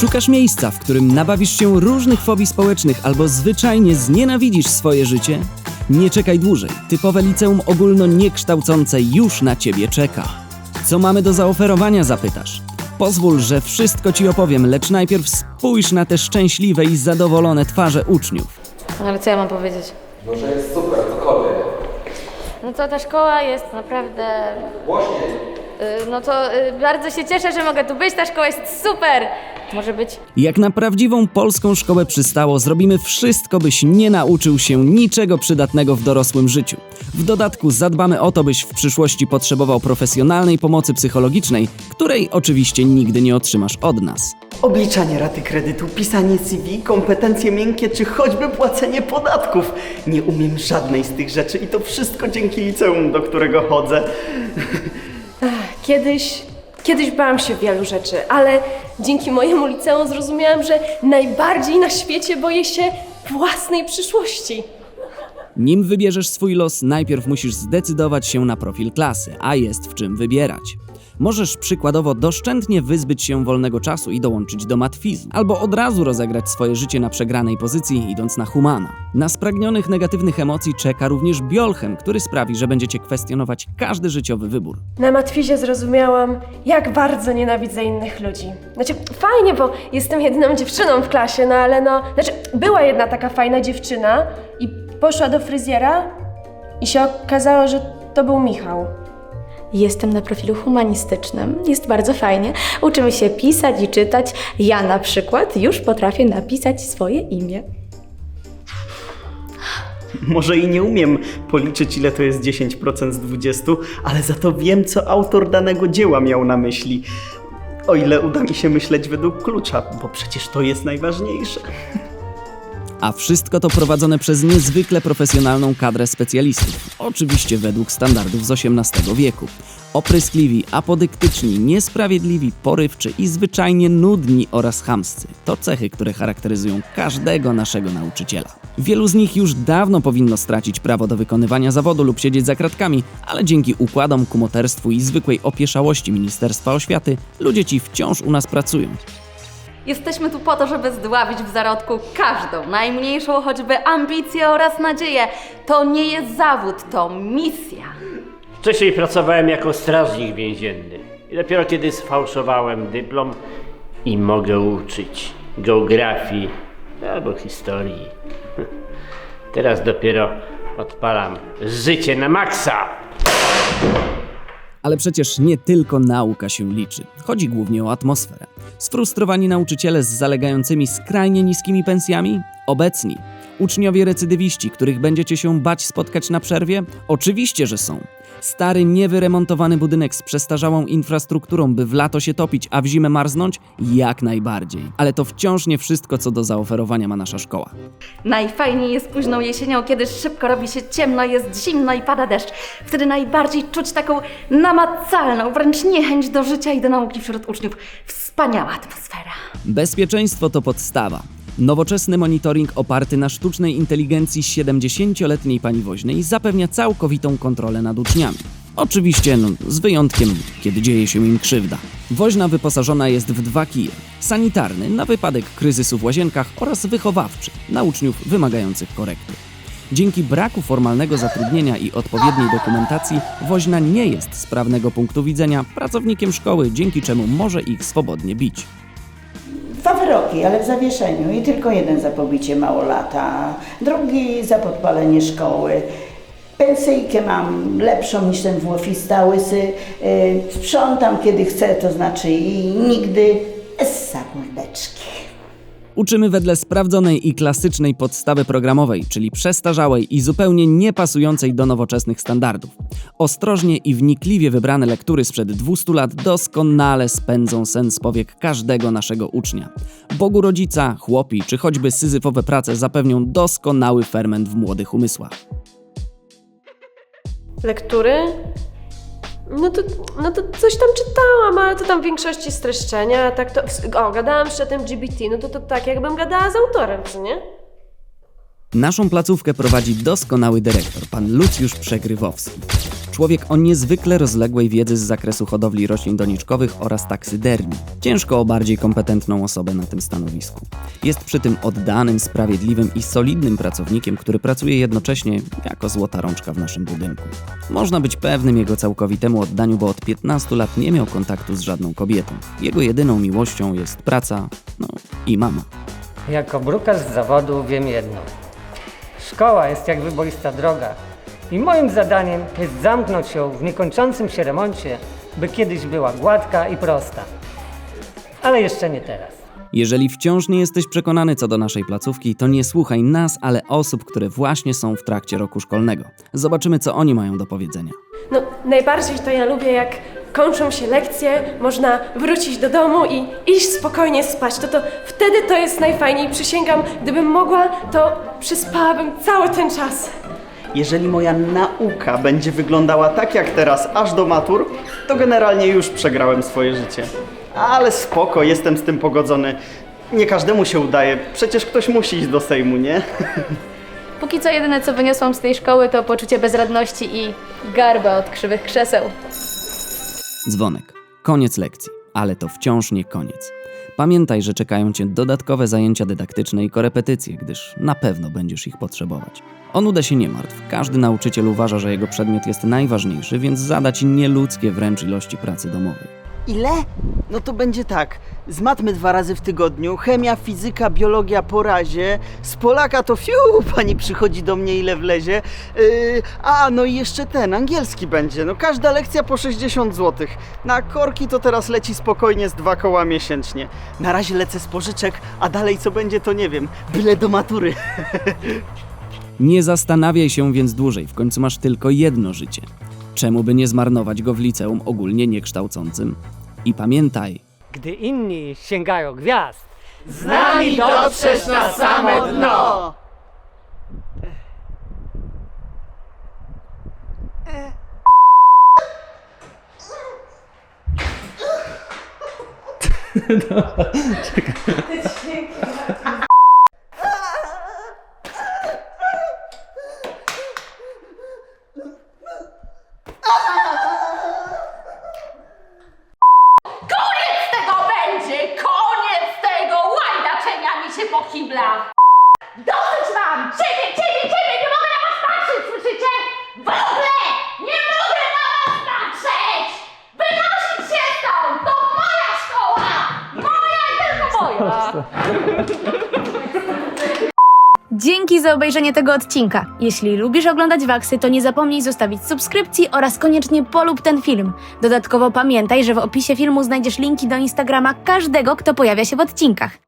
Szukasz miejsca, w którym nabawisz się różnych fobii społecznych albo zwyczajnie znienawidzisz swoje życie? Nie czekaj dłużej. Typowe liceum ogólno-niekształcące już na ciebie czeka. Co mamy do zaoferowania, zapytasz? Pozwól, że wszystko ci opowiem, lecz najpierw spójrz na te szczęśliwe i zadowolone twarze uczniów. Ale co ja mam powiedzieć? No, że jest super, cokolwiek. No to ta szkoła jest naprawdę... Głośniej. Y, No to y, bardzo się cieszę, że mogę tu być, ta szkoła jest super! Może być? Jak na prawdziwą polską szkołę przystało, zrobimy wszystko, byś nie nauczył się niczego przydatnego w dorosłym życiu. W dodatku zadbamy o to, byś w przyszłości potrzebował profesjonalnej pomocy psychologicznej, której oczywiście nigdy nie otrzymasz od nas. Obliczanie raty kredytu, pisanie CV, kompetencje miękkie czy choćby płacenie podatków. Nie umiem żadnej z tych rzeczy i to wszystko dzięki liceum, do którego chodzę. Kiedyś, kiedyś bałam się wielu rzeczy, ale dzięki mojemu liceum zrozumiałam, że najbardziej na świecie boję się własnej przyszłości. Nim wybierzesz swój los, najpierw musisz zdecydować się na profil klasy, a jest w czym wybierać. Możesz przykładowo doszczętnie wyzbyć się wolnego czasu i dołączyć do matfizu, albo od razu rozegrać swoje życie na przegranej pozycji, idąc na humana. Na spragnionych negatywnych emocji czeka również biolchem, który sprawi, że będziecie kwestionować każdy życiowy wybór. Na matwizie zrozumiałam, jak bardzo nienawidzę innych ludzi. Znaczy, fajnie, bo jestem jedyną dziewczyną w klasie, no ale no... Znaczy, była jedna taka fajna dziewczyna i poszła do fryzjera i się okazało, że to był Michał. Jestem na profilu humanistycznym. Jest bardzo fajnie. Uczymy się pisać i czytać. Ja na przykład już potrafię napisać swoje imię. Może i nie umiem policzyć, ile to jest 10% z 20, ale za to wiem, co autor danego dzieła miał na myśli. O ile uda mi się myśleć według klucza, bo przecież to jest najważniejsze. A wszystko to prowadzone przez niezwykle profesjonalną kadrę specjalistów, oczywiście według standardów z XVIII wieku. Opryskliwi, apodyktyczni, niesprawiedliwi, porywczy i zwyczajnie nudni oraz chamscy to cechy, które charakteryzują każdego naszego nauczyciela. Wielu z nich już dawno powinno stracić prawo do wykonywania zawodu lub siedzieć za kratkami, ale dzięki układom, kumoterstwu i zwykłej opieszałości Ministerstwa Oświaty ludzie ci wciąż u nas pracują. Jesteśmy tu po to, żeby zdławić w zarodku każdą, najmniejszą choćby ambicję oraz nadzieję. To nie jest zawód, to misja. Wcześniej pracowałem jako strażnik więzienny. I dopiero kiedy sfałszowałem dyplom i mogę uczyć geografii albo historii. Teraz dopiero odpalam życie na maksa. Ale przecież nie tylko nauka się liczy. Chodzi głównie o atmosferę. Sfrustrowani nauczyciele z zalegającymi skrajnie niskimi pensjami? Obecni. Uczniowie recydywiści, których będziecie się bać spotkać na przerwie? Oczywiście, że są. Stary, niewyremontowany budynek z przestarzałą infrastrukturą, by w lato się topić, a w zimę marznąć? Jak najbardziej. Ale to wciąż nie wszystko, co do zaoferowania ma nasza szkoła. Najfajniej jest późną jesienią, kiedy szybko robi się ciemno, jest zimno i pada deszcz. Wtedy najbardziej czuć taką namacalną, wręcz niechęć do życia i do nauki wśród uczniów. Wspaniała atmosfera. Bezpieczeństwo to podstawa. Nowoczesny monitoring oparty na sztucznej inteligencji 70-letniej pani woźnej zapewnia całkowitą kontrolę nad uczniami. Oczywiście, no, z wyjątkiem, kiedy dzieje się im krzywda. Woźna wyposażona jest w dwa kije. Sanitarny na wypadek kryzysu w łazienkach oraz wychowawczy na uczniów wymagających korekty. Dzięki braku formalnego zatrudnienia i odpowiedniej dokumentacji woźna nie jest z prawnego punktu widzenia pracownikiem szkoły, dzięki czemu może ich swobodnie bić. Dwa wyroki, ale w zawieszeniu i tylko jeden za pobicie małolata, drugi za podpalenie szkoły. Pensyjkę mam lepszą niż ten włofista łysy. Yy, sprzątam kiedy chcę, to znaczy i nigdy z mordeczki. Uczymy wedle sprawdzonej i klasycznej podstawy programowej, czyli przestarzałej i zupełnie niepasującej do nowoczesnych standardów. Ostrożnie i wnikliwie wybrane lektury sprzed 200 lat doskonale spędzą sen z powiek każdego naszego ucznia. Bogu rodzica, chłopi czy choćby syzyfowe prace zapewnią doskonały ferment w młodych umysłach. Lektury? No to, no to coś tam czytałam, ale to tam w większości streszczenia, tak to... O, gadałam z chatem GBT, no to to tak jakbym gadała z autorem, co nie? Naszą placówkę prowadzi doskonały dyrektor, pan Lucjusz Przegrywowski. Człowiek o niezwykle rozległej wiedzy z zakresu hodowli roślin doniczkowych oraz taksydermii. Ciężko o bardziej kompetentną osobę na tym stanowisku. Jest przy tym oddanym, sprawiedliwym i solidnym pracownikiem, który pracuje jednocześnie jako złota rączka w naszym budynku. Można być pewnym jego całkowitemu oddaniu, bo od 15 lat nie miał kontaktu z żadną kobietą. Jego jedyną miłością jest praca, no i mama. Jako brukarz z zawodu wiem jedno. Szkoła jest jak wyboista droga i moim zadaniem jest zamknąć ją w niekończącym się remoncie, by kiedyś była gładka i prosta. Ale jeszcze nie teraz. Jeżeli wciąż nie jesteś przekonany co do naszej placówki, to nie słuchaj nas, ale osób, które właśnie są w trakcie roku szkolnego. Zobaczymy, co oni mają do powiedzenia. No, najbardziej to ja lubię, jak kończą się lekcje, można wrócić do domu i iść spokojnie spać. To to wtedy to jest najfajniej. Przysięgam, gdybym mogła, to przespałabym cały ten czas. Jeżeli moja nauka będzie wyglądała tak jak teraz, aż do matur, to generalnie już przegrałem swoje życie. Ale spoko, jestem z tym pogodzony. Nie każdemu się udaje, przecież ktoś musi iść do Sejmu, nie? Póki co jedyne co wyniosłam z tej szkoły to poczucie bezradności i garba od krzywych krzeseł. Dzwonek. Koniec lekcji, ale to wciąż nie koniec. Pamiętaj, że czekają cię dodatkowe zajęcia dydaktyczne i korepetycje, gdyż na pewno będziesz ich potrzebować. O nudę się nie martw. Każdy nauczyciel uważa, że jego przedmiot jest najważniejszy, więc zada ci nieludzkie wręcz ilości pracy domowej. Ile? No to będzie tak. Z matmy dwa razy w tygodniu, chemia, fizyka, biologia po razie. Z Polaka to fiu, pani przychodzi do mnie ile wlezie. Yy, a, no i jeszcze ten, angielski będzie. No każda lekcja po 60 zł. Na korki to teraz leci spokojnie z dwa koła miesięcznie. Na razie lecę z pożyczek, a dalej co będzie to nie wiem. Byle do matury. Nie zastanawiaj się więc dłużej, w końcu masz tylko jedno życie. Czemu by nie zmarnować go w liceum ogólnie niekształcącym? I pamiętaj, Gdy inni sięgają gwiazd, Z nami dotrzesz na samo dno! Koniec tego będzie! Koniec tego łajdaczenia mi się po kiblach! Dosyć mam! Ciebie, ciebie, ciebie! Nie mogę na was patrzeć, słyszycie? W ogóle nie mogę na was patrzeć! Wynosić się stąd! To moja szkoła! Moja i tylko moja! Dzięki za obejrzenie tego odcinka. Jeśli lubisz oglądać Waksy, to nie zapomnij zostawić subskrypcji oraz koniecznie polub ten film. Dodatkowo pamiętaj, że w opisie filmu znajdziesz linki do Instagrama każdego, kto pojawia się w odcinkach.